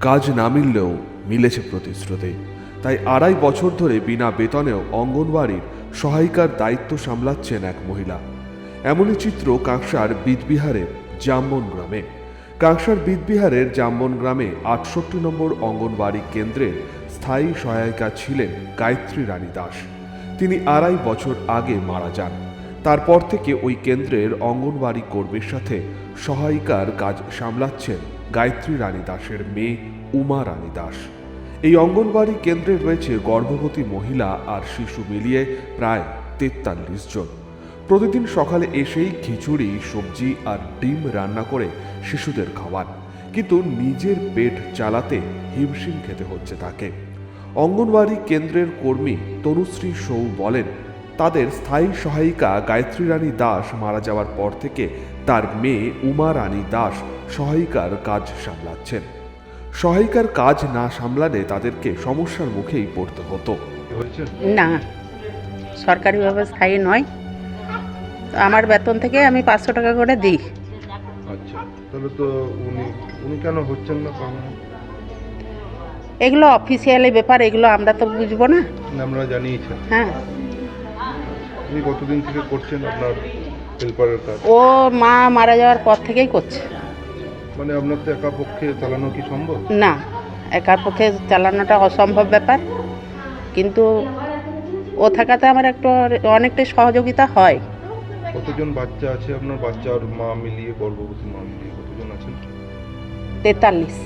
কাজ না মিললেও মিলেছে প্রতিশ্রুতি। তাই আড়াই বছর ধরে বিনা বেতনেও অঙ্গনবাড়ির সহায়িকার দায়িত্ব সামলাচ্ছেন এক মহিলা। এমনই চিত্র কাঁকসার বিদবিহারের জাম্বন গ্রামে। কাঁকসার বিদবিহারের জাম্বন গ্রামে আটষট্টি নম্বর অঙ্গনবাড়ি কেন্দ্রের স্থায়ী সহায়িকা ছিলেন গায়ত্রী রানী দাস। তিনি আড়াই বছর আগে মারা যান। তারপর থেকে ওই কেন্দ্রের অঙ্গনবাড়ি কর্মীর সাথে সহায়িকার কাজ সামলাচ্ছেন গায়ত্রী রানী দাসের মেয়ে উমা রানী দাস। এই অঙ্গনবাড়ি কেন্দ্রে রয়েছে গর্ভবতী মহিলা আর শিশু মিলিয়ে প্রায় তেতাল্লিশ জন। প্রতিদিন সকালে এসেই খিচুড়ি, সবজি আর ডিম রান্না করে শিশুদের খাওয়ান। কিন্তু নিজের পেট চালাতে হিমশিম খেতে হচ্ছে তাকে। অঙ্গনবাড়ি কেন্দ্রের কর্মী তনুশ্রী সৌ বলেন, তাদের স্থায়ী সহায়িকা গায়ত্রী রানী দাস মারা যাওয়ার পর থেকে তার মেয়ে উমা রানী দাস সহায়িকার কাজ সামলাচ্ছেন। সহায়িকার কাজ না সামলালে তাদেরকে সমস্যার মুখেই পড়তে হতো। হয়েছে না সরকারিভাবে স্থায়ী নয়। আমার বেতন থেকে আমি পাঁচশো টাকা করে দিই। আচ্ছা তাহলে তো উনি উনি কেন হচ্ছেন না এগুলো অফিসিয়ালি ব্যাপার এগুলো আমরা তো বুঝব না। আমরা জানিয়েছেন হ্যাঁ। উনি কতদিন থেকে করছেন আপনার? হেল্পারের কাজ ও মা মারা যাওয়ার পর থেকেই করছে। মানে আপনার তো একা পক্ষে চালানো কি সম্ভব? না একার পক্ষে চালানোটা অসম্ভব ব্যাপার। কিন্তু ও থাকাতে আমার একটু অনেকটাই সহযোগিতা হয়। কতজন বাচ্চা আছে আপনার? বাচ্চা আর মা মিলিয়ে গর্ভবতী মা মিলিয়ে কতজন আছেন? তেতাল্লিশ।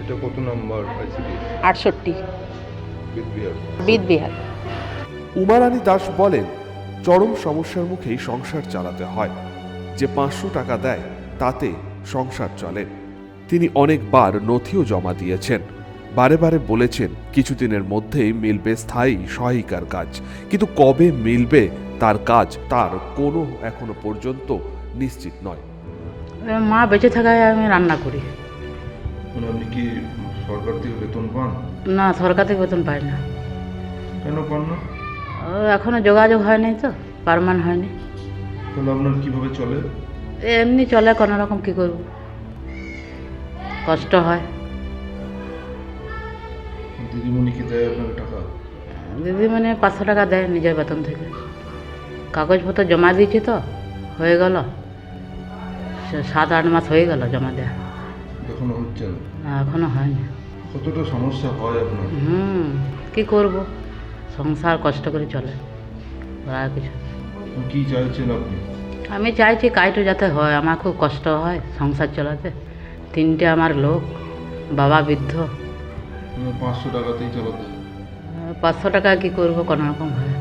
এটা কত নাম্বার আইসিডি আটষট্টি। বিদ্যার বিদবিহার। উমারানী দাস বলেন চরম সমস্যার মুখেই সংসার চালাতে হয়। যে পাঁচশো টাকা দেয় তাতে সংসার চলে। তিনি অনেকবার নথিও জমা দিয়েছেন। বারে বারে বলেছেন কিছুদিনের মধ্যেই মিলবে স্থায়ী সহায়িকার কাজ। কিন্তু কবে মিলবে তার কাজ তার কোনো এখনও পর্যন্ত নিশ্চিত নয়। মা বেঁচে থাকায় আমি রান্না করি। মানে আপনি কি সরকার থেকে বেতন পান? না সরকার থেকে বেতন পাই না। কেন পান না? এখনও যোগাযোগ হয়নি তো পারমান হয়নি। তাহলে আপনার কীভাবে চলে? এমনি চলে কোনো রকম কী করব? কষ্ট হয়। দিদিমণি কি দেয় আপনাকে টাকা? দিদি মানে পাঁচশো টাকা দেয় নিজের বেতন থেকে। কাগজপত্র জমা দিয়েছি তো হয়ে গেল। সাত আট মাস হয়ে গেল জমা দেওয়া এখনও হচ্ছেন না, এখনও হয়নি। কতটা সমস্যা হয় আপনার? হুম কী করব? সংসার কষ্ট করে চলে। আর কিছু কি চাইছেন আপনি? আমি চাইছি কাজটা যাতে হয় আমার খুব কষ্ট হয় সংসার চালাতে। তিনটে আমার লোক বাবা বৃদ্ধ। মানে পাঁচশো টাকাতেই চালাতে। পাঁচশো টাকা কী করব কোনো রকম হয়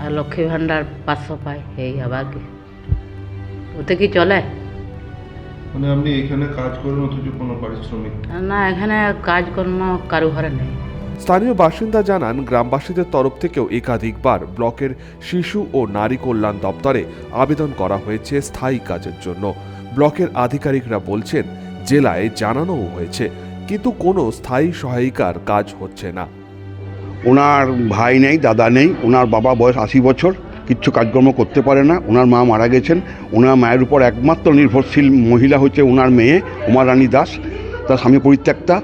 আর লক্ষ্মী ভাণ্ডার পাঁচশো পাই এই আবার কি? ওতে কি চলে? মানে আপনি এখানে কাজ করেন অথচ কোনো পারিশ্রমিক? না এখানে কাজকর্ম কারও ঘরে নেই। স্থানীয় বাসিন্দা জানান, গ্রামবাসীদের তরফ থেকেও একাধিকবার ব্লকের শিশু ও নারী কল্যাণ দপ্তরে আবেদন করা হয়েছে স্থায়ী কাজের জন্য। ব্লকের আধিকারিকরা বলছেন, জেলায় জানানোও হয়েছে, কিন্তু কোনো স্থায়ী সহায়িকার কাজ হচ্ছে না। ওনার ভাই নেই, দাদা নেই, ওনার বাবা বয়স আশি বছর, কিচ্ছু কাজকর্ম করতে পারে না, ওনার মা মারা গেছেন, ওনার মায়ের উপর একমাত্র নির্ভরশীল মহিলা হচ্ছে ওনার মেয়ে উমা রানী দাস, তার স্বামী পরিত্যক্তা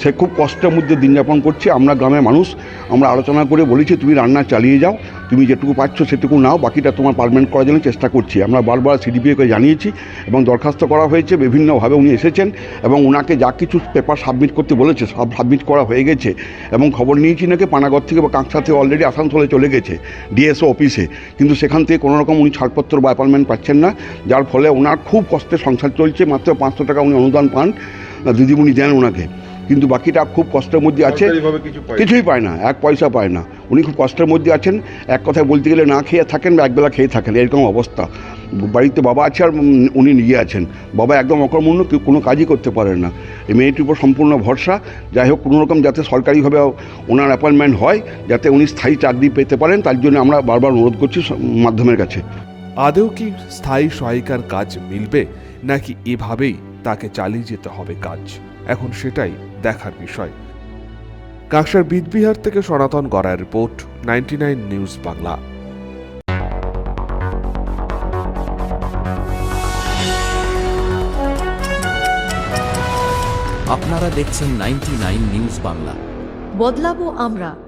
সে খুব কষ্টের মধ্যে দিন যাপন করছে। আমরা গ্রামের মানুষ, আমরা আলোচনা করে বলেছি, তুমি রান্না চালিয়ে যাও, তুমি যেটুকু পাচ্ছ সেটুকু নাও, বাকিটা তোমার পারমানেন্ট করার জন্য চেষ্টা করছি। আমরা বারবার সিডিপিওকে জানিয়েছি এবং দরখাস্ত করা হয়েছে, বিভিন্নভাবে উনি এসেছেন এবং ওনাকে যা কিছু পেপার সাবমিট করতে বলেছে, সব সাবমিট করা হয়ে গেছে এবং খবর নিয়েছি নাকি পানাগড় থেকে বা কাঁকসা থেকে অলরেডি আসানসোলে চলে গেছে, ডিএসও অফিসে। কিন্তু সেখান থেকে কোনো রকম উনি ছাড়পত্র বা অ্যাপয়েন্টমেন্ট পাচ্ছেন না, যার ফলে ওনার খুব কষ্টে সংসার চলছে, মাত্র পাঁচশো টাকা উনি অনুদান পান, দিদিমণি দেন ওনাকে। কিন্তু বাকিটা খুব কষ্টের মধ্যে আছে। কিছুই পায় না এক পয়সা পায় না। উনি খুব কষ্টের মধ্যে আছেন। এক কথায় বলতে গেলে না খেয়ে থাকেন বা একবেলা খেয়ে থাকেন এরকম অবস্থা। বাড়িতে বাবা আছে আর উনি নিজে আছেন। বাবা একদম অকর্মণ্য কেউ কোনো কাজই করতে পারেন না। এই মেয়েটির উপর সম্পূর্ণ ভরসা। যাই হোক কোনো রকম যাতে সরকারিভাবে ওনার অ্যাপয়েন্টমেন্ট হয় যাতে উনি স্থায়ী চাকরি পেতে পারেন তার জন্য আমরা বারবার অনুরোধ করছি মাধ্যমের কাছে। আদেও কি স্থায়ী সহায়িকার কাজ মিলবে নাকি এভাবেই তাকে চালিয়ে যেতে হবে কাজ? এখন সেটাই দেখার বিষয়। কাকসার বিদবিহার থেকে সনাতন গড়ার রিপোর্ট নাইনটি নিউজ বাংলা। আপনারা দেখছেন নাইনটি নিউজ বাংলা। বদলাবো আমরা।